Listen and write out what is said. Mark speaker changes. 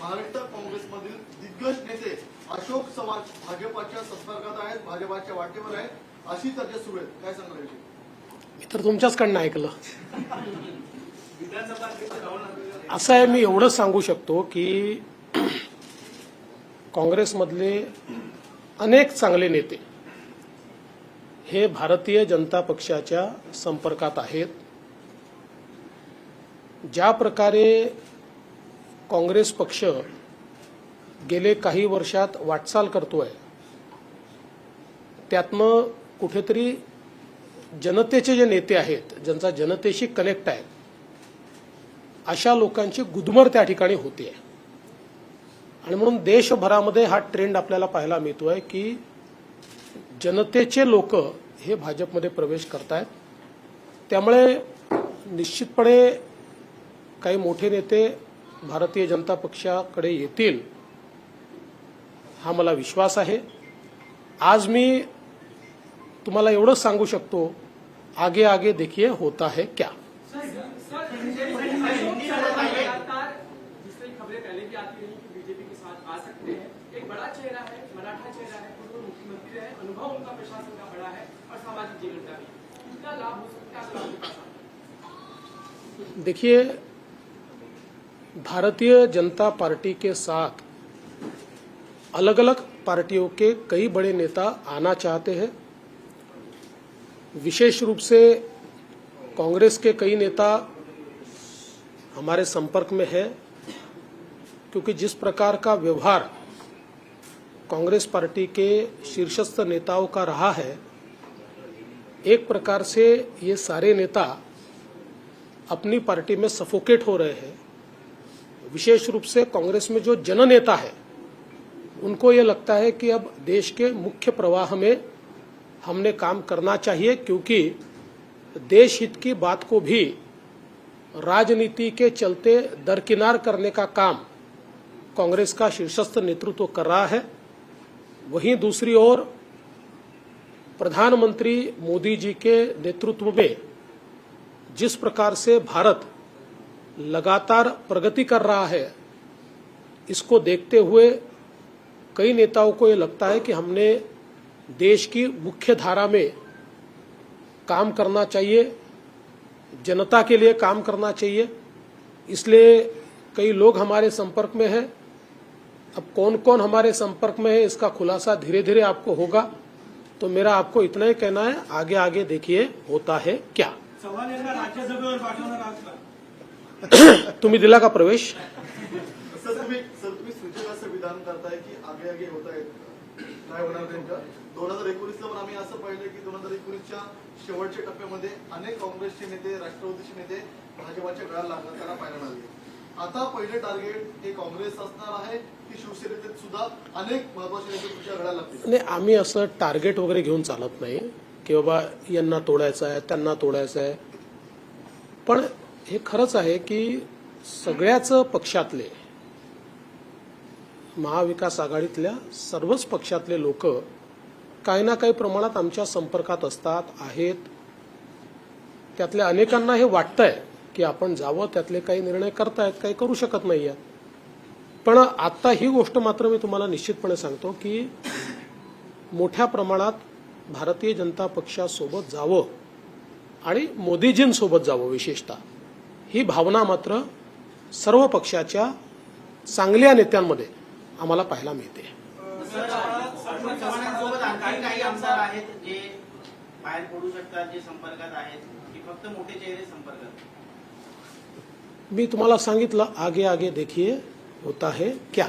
Speaker 1: महाराष्ट्र काँग्रेसमधील दिग्गज नेते अशोक चव्हाण भाजपाच्या संपर्कात आहेत भाजपाच्या वाटेवर आहेत. अशी चर्चा सुरू आहे काय सांगणार
Speaker 2: मी तर तुमच्याचकडनं ऐकलं. असं आहे मी एवढंच सांगू शकतो की काँग्रेसमधले अनेक चांगले नेते हे भारतीय जनता पक्षाच्या संपर्कात आहेत. ज्या प्रकारे काँग्रेस पक्ष गेले काही वर्षात वाटचाल करतोय. त्यातनं कुठेतरी जनतेचे जे नेते आहेत ज्यांचा जनतेशी कनेक्ट आहे अशा लोकांची गुदमर त्या ठिकाणी होते आणि म्हणून देशभरामध्ये हा ट्रेंड आपल्याला पाहायला मिळतोय की जनतेचे लोक हे भाजपमध्ये प्रवेश करतायत. त्यामुळे निश्चितपणे काही मोठे नेते भारतीय जनता पक्षाकडे येतील हा मला विश्वास आहे. आज मी तुम्हाला एवढंच सांगू शकतो आगे आगे देखिए होता है क्या. देखिए भारतीय जनता पार्टी के साथ अलग अलग पार्टियों के कई बड़े नेता आना चाहते हैं। विशेष रूप से कांग्रेस के कई नेता हमारे संपर्क में है, क्योंकि जिस प्रकार का व्यवहार कांग्रेस पार्टी के शीर्षस्थ नेताओं का रहा है, एक प्रकार से ये सारे नेता अपनी पार्टी में सफोकेट हो रहे हैं। विशेष रूप से कांग्रेस में जो जननेता है, उनको ये लगता है कि अब देश के मुख्य प्रवाह में हमने काम करना चाहिए, क्योंकि देश हित की बात को भी राजनीति के चलते दरकिनार करने का काम कांग्रेस का शीर्षस्थ नेतृत्व कर रहा है। वहीं दूसरी ओर प्रधानमंत्री मोदी जी के नेतृत्व में जिस प्रकार से भारत लगातार प्रगति कर रहा है, इसको देखते हुए कई नेताओं को ये लगता है कि हमने देश की मुख्य धारा में काम करना चाहिए, जनता के लिए काम करना चाहिए। इसलिए कई लोग हमारे संपर्क में हैं। अब कौन कौन हमारे संपर्क में है, इसका खुलासा धीरे धीरे आपको होगा। तो मेरा आपको इतना ही कहना है आगे आगे देखिए होता है क्या।
Speaker 3: यांना राज्यसभेवर पाठवणार
Speaker 2: तुम्ही दिला का प्रवेश?
Speaker 1: विधान करताय की आगे आगे होत आहेत. काय होणार नेमकं? दोन हजार एकोणीसला पण आम्ही असं पाहिलं की दोन हजार एकोणीसच्या शेवटच्या टप्प्यामध्ये अनेक काँग्रेसचे नेते राष्ट्रवादीचे नेते भाजपाच्या गळाला लागणार त्यांना पाहायला मिळाले. आता पहिले टार्गेट हे काँग्रेस असणार आहे की शिवसेनेचे सुद्धा अनेक महत्त्वाचे नेते तुमच्या गळाला लागतील.
Speaker 2: नाही आम्ही असं टार्गेट वगैरे घेऊन चालत नाही की बाबा यांना तोडायचं आहे त्यांना तोडायचं आहे. पण हे खरंच आहे की सगळ्याच पक्षातले महाविकास आघाडीतल्या सर्वच पक्षातले लोक काही ना काही प्रमाणात आमच्या संपर्कात असतात आहेत. त्यातल्या अनेकांना हे वाटतंय की आपण जावं त्यातले काही निर्णय करतायत काही करू शकत नाहीये पण आता ही गोष्ट मात्र मी तुम्हाला निश्चितपणे सांगतो की मोठ्या प्रमाणात भारतीय जनता पक्षासोबत जावं आणि मोदीजींसोबत जावं विशेषतः. ही भावना मात्र सर्व पक्षाच्या चांगल्या नेत्यांमध्ये आम्हाला पाहायला मिळते. मी तुम्हाला सांगितलं आगे आगे देखिए होता है क्या?